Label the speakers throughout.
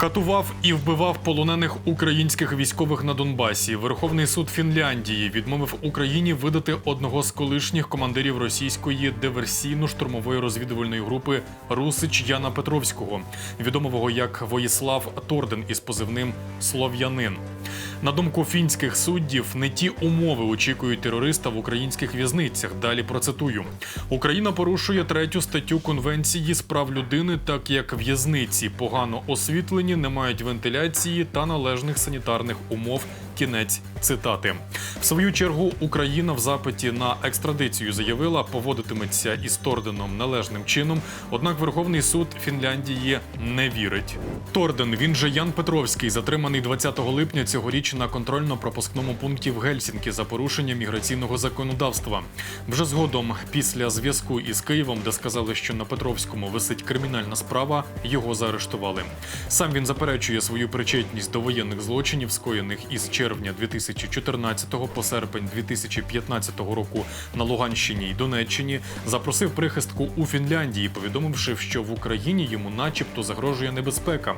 Speaker 1: Катував і вбивав полонених українських військових на Донбасі. Верховний суд Фінляндії відмовив Україні видати одного з колишніх командирів російської диверсійно-штурмової розвідувальної групи Русич Яна Петровського, відомого як Воїслав Торден із позивним Слов'янин. На думку фінських суддів, не ті умови очікують терориста в українських в'язницях. Далі процитую: Україна порушує третю статтю Конвенції з прав людини, так як в'язниці погано освітлені, не мають вентиляції та належних санітарних умов. Кінець цитати. В свою чергу Україна в запиті на екстрадицію заявила, поводитиметься із Торденом належним чином. Однак Верховний суд Фінляндії не вірить. Торден, він же Ян Петровський, затриманий 20 липня цьогоріч на контрольно-пропускному пункті в Гельсінкі за порушення міграційного законодавства. Вже згодом, після зв'язку із Києвом, де сказали, що на Петровському висить кримінальна справа, його заарештували. Сам він заперечує свою причетність до воєнних злочинів, скоєних із червня 2014 по серпень 2015 року на Луганщині і Донеччині. Запросив прихистку у Фінляндії, повідомивши, що в Україні йому, начебто, загрожує небезпека.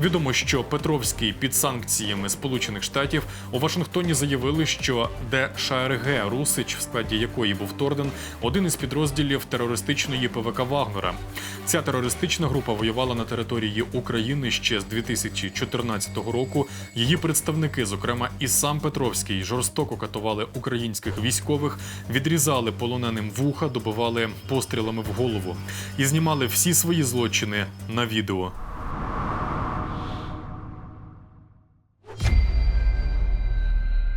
Speaker 1: Відомо, що Петровський під санкціями Сполучених Штатів у Вашингтоні заявили, що ДШРГ Русич, в складі якої був Торден, один із підрозділів терористичної ПВК Вагнера. Ця терористична група воювала на території України ще з 2014 року. Її представники, зокрема і сам Петровський, жорстоко катували українських військових, відрізали полоненим вуха, добивали пострілами в голову і знімали всі свої злочини на відео.